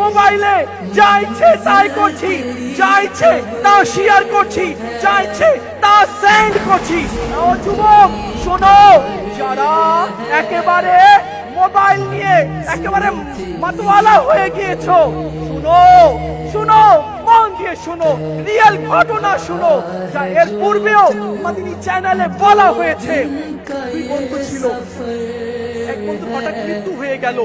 মোবাইলে যা ইচ্ছে তাই করছি, যা ইচ্ছে তা শেয়ার করছি, যা ইচ্ছে তা সেন্ড করছি। ও যুবক, শোনো, যারা একেবারে মোবাইল নিয়ে একেবারে মাতওয়ালা হয়ে গিয়েছো, শুনো শুনো। দিয়ে শুনো রিয়েল ঘটনা শুনো, যা এর পূর্বেও মাদিনী চ্যানেলে বলা হয়েছে। দুই বন্ধু ছিল। এক বন্ধু হঠাৎ মৃত্যু হয়ে গেল।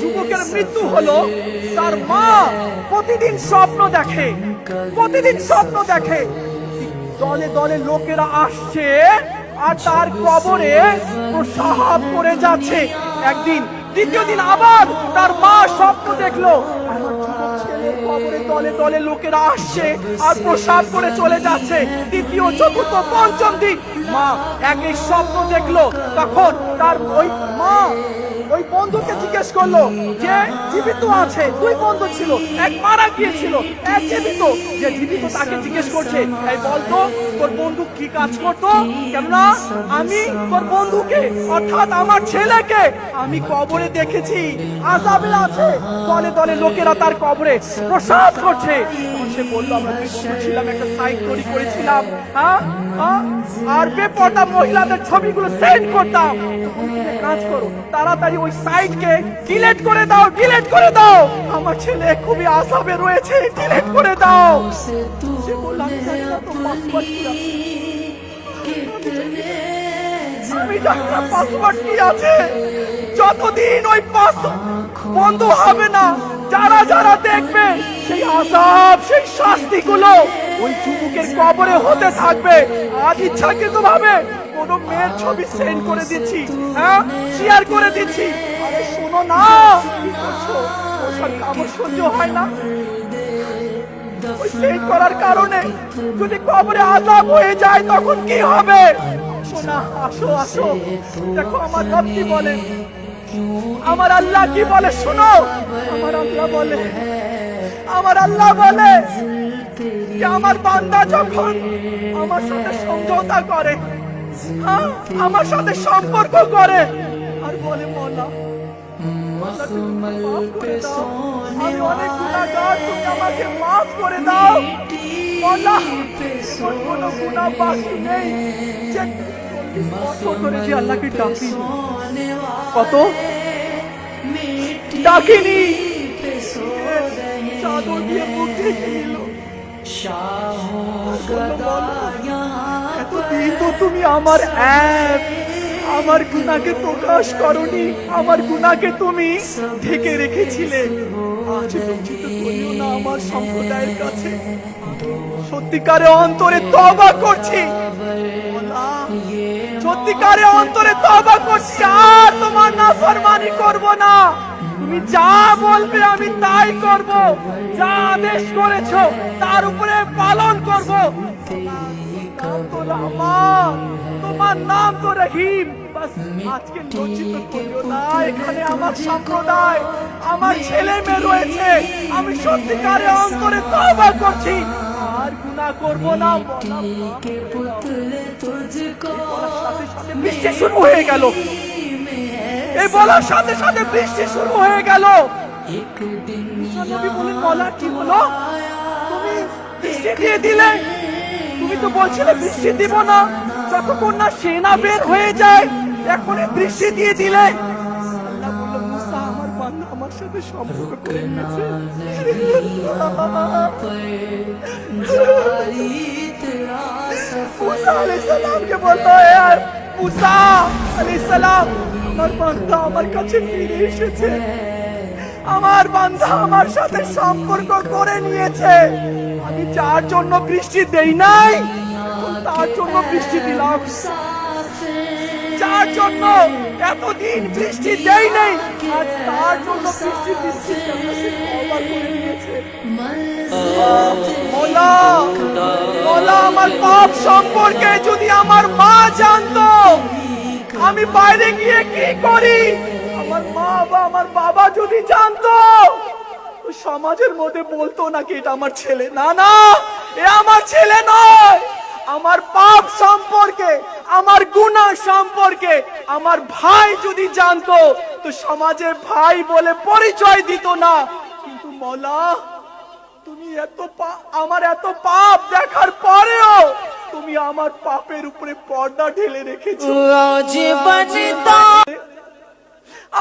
যুবকের মৃত্যু হলো, তার মা প্রতিদিন স্বপ্ন দেখে, প্রতিদিন স্বপ্ন দেখে। দলে দলে লোকেরা আসছে, আর তার কবরে প্রসাব করে যাচ্ছে। একদিন দ্বিতীয় দিন আবার তার মা স্বপ্ন দেখল দলে দলে লোকেরা আসছে আর প্রসাদ করে চলে যাচ্ছে। তৃতীয় চতুর্থ, পঞ্চম দিন মা একই স্বপ্ন দেখল। তখন তার ওই মা ওই বন্ধুকে জিজ্ঞেস করল যে, জীবিত আছে, দুই বন্ধু ছিল, এক মারা গিয়েছিল, এক জীবিত। যে জীবিত তাকে জিজ্ঞেস করছে, এই বলতো, তোর বন্ধু কি কাজ করতো? কেননা আমি তোর বন্ধুকে, অর্থাৎ আমার ছেলেকে, আমি কবরে দেখেছি আজাবে আছে। দলে দলে লোকেরা তার কবরে প্রসাদ করছে। সে বলল, আমরা ছিলাম, একটা সাইট তৈরি করেছিলাম হ্যাঁ? হ্যাঁ? আর বেপর্দা মহিলাদের ছবিগুলো সেন্ড করতাম। কাজ করো, তাড়াতাড়ি ওই সাইটকে ডিলিট করে দাও ডিলিট করে দাও। আমার ছেলে খুবই আসাবে রয়েছে ডিলিট করে দাও। সে বলল, "আমি জানি আছে। পাসওয়ার্ড কি আছে। যতদিন ওই পাস বন্ধ হবে না যারা যারা দেখবে সেই আসাব সেই শাস্তিগুলো ওই যুবকের কবরে হতে থাকবে। আজ ইচ্ছাকৃত ভাবে কোনো মেয়ের ছবি সেন্ড করে দিচ্ছি। হ্যাঁ? শেয়ার করে দিচ্ছি। আরে শোনো না, কি করছ? ওসব সহ্য হয় না। সেন্ড করার কারণে যদি কবরে আজাব হয়ে যায়, তখন কি হবে? শোনা, আসো আসো। দেখো, আমার রব কি বলে? আমার আল্লাহ কি বলে? শোনো। আমার আল্লাহ বলে, আমার আল্লাহ বলে আমার বান্দা যখন আমার সাথে সমঝোতা করে আমার সাথে সম্পর্ক করে। আর বলে মলা। আমি অনেক তুমি আমাকে মাফ করে দাও। মলা কোনো গুনাহ বাকি নেই বছর ধরে যে আল্লাহকে ডাকিনি। কত? ডাকিনি। চাদর দিয়ে মুখ ঢেকে নিল এতদিন তো তুমি আমার এক। আমার গুনাকে প্রকাশ করনি। আমার গুণাকে তুমি ঢেকে রেখেছিলে। আজ লজ্জিত করিও না আমার সম্প্রদায়ের কাছে। সত্যিকারে অন্তরে তবা করছি। সত্যিকারে অন্তরে তবা করছি। আর তোমার নাফরমানি করব না। তুমি যা বলবে আমি তাই করব। যা আদেশ করেছ, তার উপরে পালন করব। নাম তো রহমান, তোমার নাম তো রহিম আজকে লজ্জিত করিও না এখানে আমার সম্প্রদায় আমার ছেলে মেয়ে রয়েছে আমি সত্যিকারে অন্তরে তবা করছি আর গুনাহ করব না বলার বৃষ্টি শুরু হয়ে গেল এই বলার সাথে সাথে বৃষ্টি শুরু হয়ে গেল নবী বলেন বলা কি হলো? তুমি বৃষ্টি দিয়ে দিলে? তো বলছিলে বৃষ্টি দিব না। যতক্ষণ না সেনা বের হয়ে যায় এখন বৃষ্টি দিয়ে দিলে। আল্লাহ বলল, "মুসা, আমার সাথে সম্পর্ক করে নিয়েছে। মুসা আলাইহিস সালামকে বলতো "এ আর মুসা আলাইহিস আমার বান্দা আমার কাছে ফিরে এসেছে। আমার বান্দা আমার সাথে সম্পর্ক করে নিয়েছে। আমি যার জন্য বৃষ্টি দেই নাই তার জন্য বৃষ্টি দিলাম। যার জন্য এতদিন বৃষ্টি দেই নাই আজ তার জন্য বৃষ্টি দিচ্ছি আমার পাপ সম্পর্কে যদি আমার মা জানতো, আমি বাইরে গিয়ে কি করি? আমার মা বা আমার বাবা যদি জানতো সমাজের মধ্যে বলতো নাকি এটা আমার ছেলে। না না, এ আমার ছেলে নয়। আমার পাপ সম্পর্কে আমার গুণা সম্পর্কে আমার ভাই যদি জানতো তো সমাজে ভাই বলে পরিচয় দিত না। কিন্তু মলা তুমি এত আমার এত পাপ দেখার পরেও তুমি আমার পাপের উপরে পর্দা ঢেলে রেখেছো।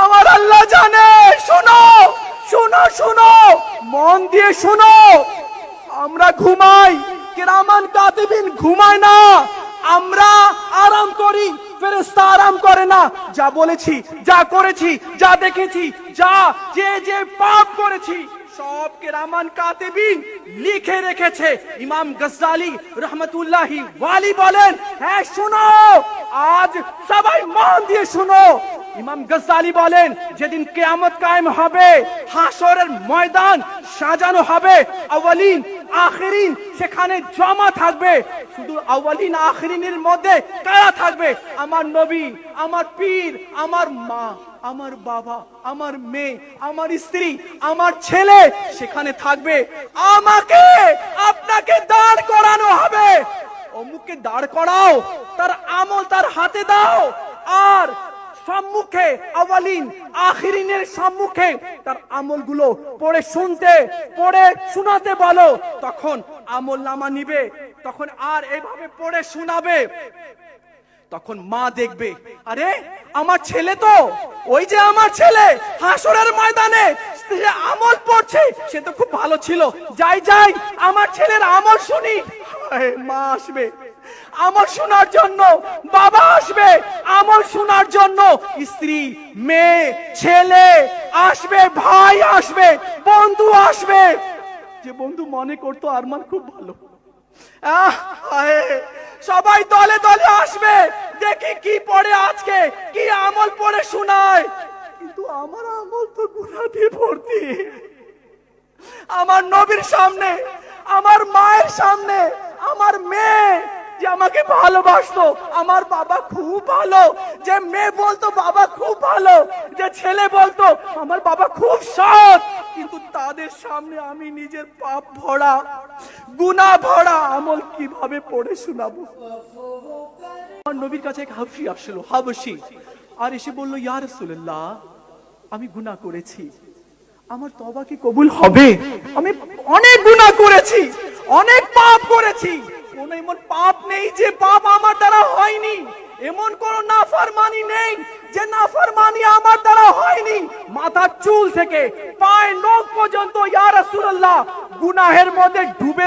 আমার আল্লাহ জানে শোনো শোনো শোনো মন দিয়ে শোনো। আমরা ঘুমাই। কেরামান কাতিবিন ঘুমায় না। আমরা আরাম করি, ফেরেশতা আরাম করে না। যা বলেছি, যা করেছি, যা দেখেছি, যা যে যে পাপ করেছি, সব কেরামান কাতিবিন লিখে রেখেছে। ইমাম গজ্জালি রহমতুল্লাহি ওয়ালি বলেন হ্যাঁ শোনো, আজ সবাই মন দিয়ে শোনো। ইমাম গজ্জালি বলেন, যেদিন কেয়ামত কায়েম হবে হাসরের ময়দান সাজানো হবে, আওয়ালিন আখেরিন, সেখানে জমা থাকবে। শুধু আওয়ালিন আখেরিনের মধ্যে কারা থাকবে? আমার নবী, আমার পীর, আমার মা, আমার বাবা, আমার মেয়ে, আমার স্ত্রী, আমার ছেলে, সেখানে থাকবে। আমাকে আপনাকে দাঁড় করানো হবে। অমুককে দাঁড় করাও, তার আমল তার হাতে দাও। আর সম্মুখে আওয়ালিন আখিরিনের সম্মুখে। তার আমলগুলো পড়ে শুনতে, পড়ে শোনাতে বলো। তখন আমল নামা নিবে, তখন আর এভাবে পড়ে শোনাবে। তখন মা দেখবে, আরে, আমার ছেলে তো, ওই যে আমার ছেলে, হাসরের ময়দানে আমল পড়ছে, সে তো খুব ভালো ছিল। যাই যাই, আমার ছেলের আমল শুনি। মা আসবে। আমল শোনার জন্য বাবা আসবে। আমল শোনার জন্য স্ত্রী, মেয়ে, ছেলে আসবে, ভাই আসবে, বন্ধু আসবে। যে বন্ধু মনে করতো আরমান খুব ভালো। সবাই দলে দলে আসবে। দেখি কি পড়ে আজকে, কি আমল পড়ে শোনায়। কিন্তু আমার আমল তো গুণা দিয়ে ভর্তি। আমার নবীর সামনে, আমার মায়ের সামনে, আমার মেয়ে যে আমাকে ভালোবাসতো, আমার বাবা খুব ভালো, যে মেয়ে বলতো বাবা খুব ভালো, যে ছেলে বলতো আমার বাবা খুব সৎ। কিন্তু তাদের সামনে আমি নিজের পাপ ভরা গুনাহ ভরা আমল কীভাবে পড়ে শোনাবো? আমার নবীর কাছে এক হাবশি আসলো, হাবশি। আর এসে বলল, ইয়া রাসূলুল্লাহ, আমি গুনাহ করেছি। আমার তবা কি কবুল হবে? আমি অনেক গুনাহ করেছি, অনেক পাপ করেছি। কোন এমন পাপ নেই যে পাপ আমার দ্বারা হয়নি। এমন কোন নাফরমানি নেই যে নাফরমানি আমার দ্বারা হয়নি। মাথার চুল থেকে মধ্যে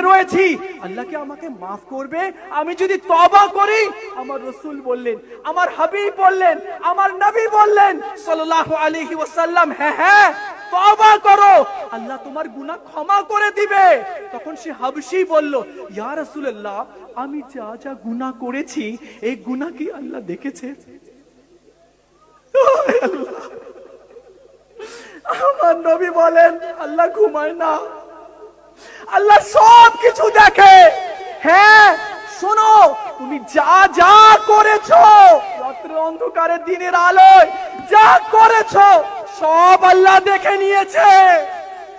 রয়েছি। আল্লাহ কি আমাকে করবে? আমি যদি তবা করি, আমার রসুল বললেন, আমার হাবিব বললেন, আমার নবী বললেন হ্যাঁ হ্যাঁ তবা করো। আল্লাহ তোমার গুনাহ ক্ষমা করে দিবে। তখন সে হাবশি বলল, ইয়া রাসূলুল্লাহ, আমি যা যা গুনাহ করেছি, এই গুনাহ কি আল্লাহ দেখেছে? আমার নবী বলেন, আল্লাহ ঘুমায় না। আল্লাহ সব কিছু দেখে। হ্যাঁ শোনো, তুমি যা যা করেছ, রাত্র অন্ধকারে দিনের আলোয় যা করেছ, সব আল্লাহ দেখে নিয়েছে।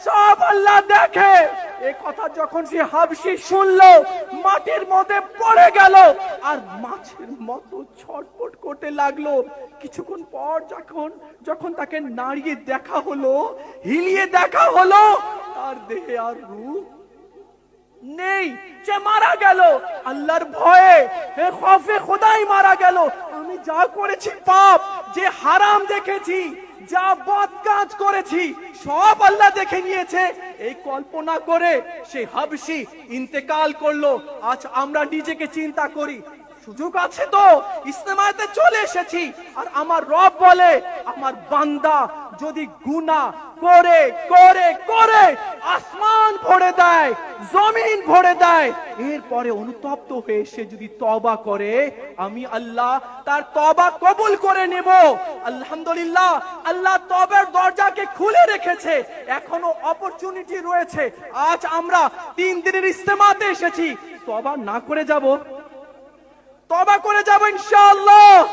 সব আল্লাহ দেখে। এই কথা যখন সে হাবসি শুনলো, মাটির মধ্যে পড়ে গেল আর মাছের মতো ছটপট করতে লাগল। কিছুক্ষণ পর যখন যখন তাকে নাড়িয়ে দেখা হলো, হিলিয়ে দেখা হলো, তার দেহে আর রূপ নেই। সে মারা গেল। আল্লাহর ভয়ে হে খফে খোদাই মারা গেল। আমি যা করেছি পাপ, যে হারাম দেখেছি যা বদ কাজ করেছি, সব আল্লাহ দেখে নিয়েছে। এই কল্পনা করে সে হাবসি ইন্তেকাল করল। আজ আমরা নিজেকে চিন্তা করি। সুযোগ আছে তো ইস্তেমাতে চলে এসেছি। আর আমার রব বলে, আমার বান্দা যদি গুনা করে করে করে, আসমান ভরে দেয়, জমিন ভরে দেয়, এরপরে অনুতপ্ত হয়ে সে যদি তবা করে, আমি আল্লাহ তার তবা কবুল করে নেব। আলহামদুলিল্লাহ, আল্লাহ তবের দরজাকে খুলে রেখেছে। এখনও অপরচুনিটি রয়েছে। আজ আমরা তিন দিনের ইস্তেমাতে এসেছি। তবা না করে যাব। তবা করে যাব ইনশাআল্লাহ।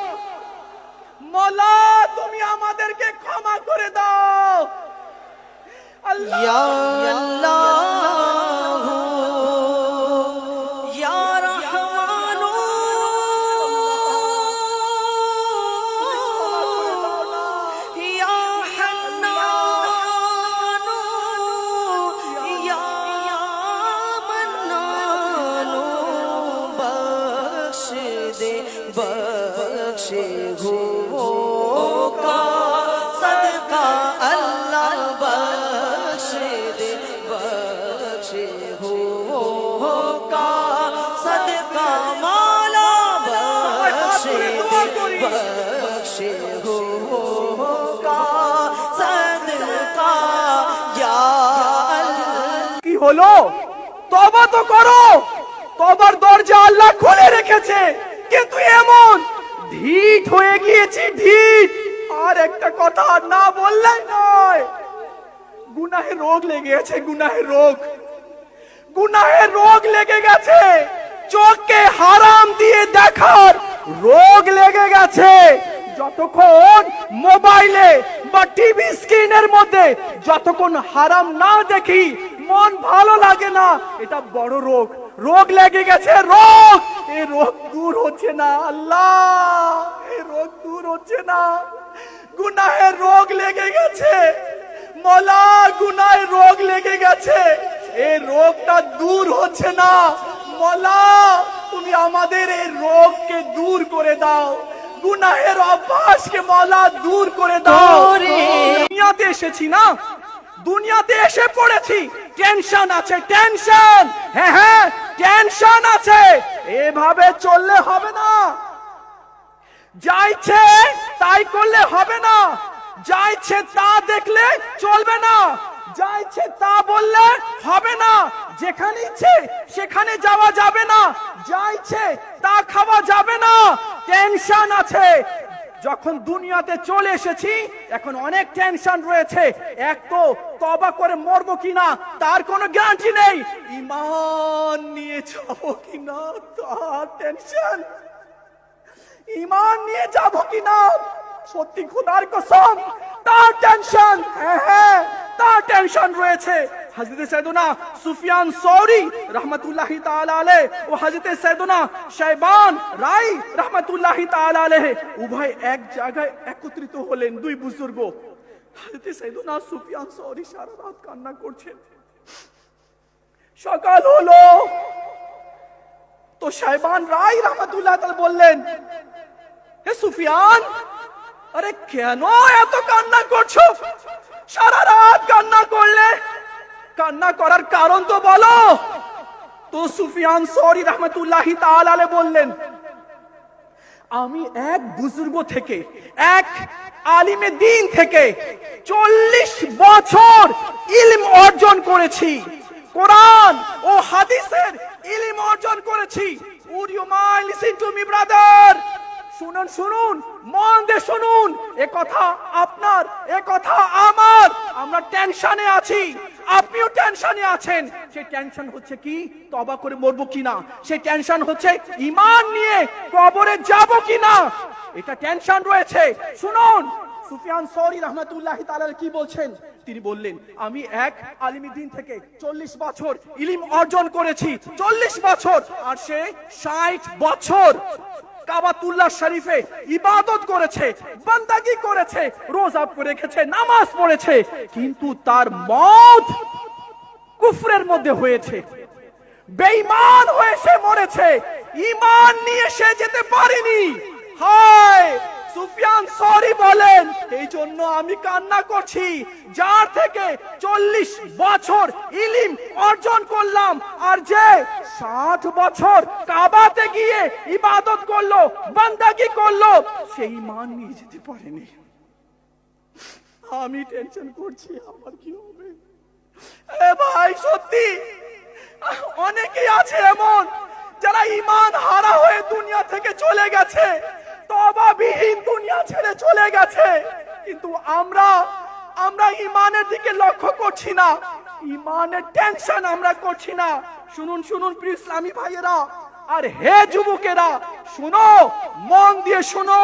মলা তুমি আমাদেরকে ক্ষমা করে দাও। আল্লাহ। या बख्शे हो का सदका अल्लाह बख्शे दे बख्शे हो का सदका मौला बख्शे दे बख्शे हो का सदका या अल्लाह কি হলো তবা তো করো তবার দরজা আল্লাহ খুলে রেখেছে কিন্তু এমন ঢিঠ হয়ে গিয়েছি, ঢিঠ। আর একটা কথা না বললে নয়। গুনাহের রোগ লেগে গেছে গুনাহের রোগ। গুনাহের রোগ লেগে গেছে। চোখকে হারাম দিয়ে দেখার রোগ লেগে গেছে। যতক্ষণ মোবাইলে বা টিভি স্ক্রিনের মধ্যে যতক্ষণ হারাম না দেখি, মন ভালো লাগে না, এটা বড় রোগ। রোগ লেগে গেছে রোগ! এই রোগ দূর হচ্ছে না আল্লাহ! এই রোগ দূর হচ্ছে না। গুনাহের রোগ লেগে গেছে মলা গুনায় রোগ লেগে গেছে। এই রোগটা দূর হচ্ছে না মলা! তুমি আমাদের এই রোগকে দূর করে দাও গুনাহের অভ্যাসকে মলা দূর করে দাও। দুনিয়াতে এসেছি না? দুনিয়াতে এসে পড়েছি। টেনশন আছে টেনশন! হ্যাঁ হ্যাঁ টেনশন আছে। এভাবে চললে হবে না। যাইছে, তাই করলে হবে না। যাইছে, তা দেখলে চলবে না। যাইছে, তা বললে হবে না। যেখানে ইচ্ছে, সেখানে যাওয়া যাবে না। যাইছে, তা খাওয়া যাবে না। টেনশন আছে। যখন দুনিয়াতে চলে এসেছি, এখন অনেক টেনশন রয়েছে। এক তো তবা করে মরবো কিনা, তার কোনো গ্যারান্টি নেই। ইমান নিয়ে যাব কিনা, তার টেনশন ইমান নিয়ে যাব কিনা সত্যি খোদার কসম, তার টেনশন হ্যাঁ হ্যাঁ তার টেনশন রয়েছে। হযরত সাইদুনা সুফিয়ান সৌরি রহমাতুল্লাহি তাআলা আলাইহি ও হযরত সাইদুনা শাইবান রাই রহমাতুল্লাহি তাআলা আলাইহি উভয় এক জায়গায় একত্রিত হলেন দুই বুজুর্গ। হযরত সাইদুনা সুফিয়ান সৌরি সারা রাত কান্না করছেন। সকাল হলো। তো সাইবান রাই রহমাতুল্লাহ তাআলা বললেন, হে সুফিয়ান আরে কেন এত কান্না করছ? সারা রাত কান্না করলে? কান্না করার কারণ তো বলো। তো সুফিয়ান সরি রহমতুল্লাহি তাআলা বললেন, আমি এক বুজুর্গ থেকে, এক আলিমে দিন থেকে চল্লিশ বছর ইলম অর্জন করেছি। কোরআন ও হাদিসের ইলম অর্জন করেছি। Would you mind listen to me brother শুনুন শুনুন। শুনুন আপনার আমার। আমরা আছি, আপনিও আছেন। টেনশন হচ্ছে কি? তবা করে মরবো কিনা? টেনশন হচ্ছে ইমান নিয়ে কবরে কিনা? এটা টেনশন রয়েছে। শুনুন। সুফিয়ান সরি কি বলছেন? তিনি বললেন, আমি এক আলিমি দিন থেকে চল্লিশ বছর ইলিম অর্জন করেছি, চল্লিশ বছর, আর সে ষাট বছর। কাবাতুল্লাহ শরীফে ইবাদত করেছে, বান্দাগি করেছে, রোজা রেখেছে, নামাজ পড়েছে, কিন্তু তার মত কুফরের মধ্যে হয়েছে। বেঈমান হয়ে সে মরেছে। ঈমান নিয়ে সে যেতে পারেনি। হায়! সুফিয়ান, সরি বলেন। এই জন্য আমি কান্না করছি। যার থেকে চল্লিশ বছর ইলিম অর্জন করলাম, আর যে ষাট বছর কাবাতে গিয়ে ইবাদত করল, বান্দাগি করল, সেই মান নিয়ে যেতে পারেনি। আমি টেনশন করছি, আমার কি হবে? এ ভাই, সত্যি? অনেকেই আছে এমন, যারা ইমান হারা হয়ে দুনিয়া থেকে চলে গেছে। তবাবিহীন দুনিয়া ছেড়ে চলে গেছে। কিন্তু আমরা আমরা ইমানের দিকে লক্ষ্য করছি না। ইমানের টেনশন আমরা করছি না। শুনুন শুনুন প্রিয় ইসলামী ভাইয়েরা। আর হে যুবকেরা, শুনো, মন দিয়ে শুনো।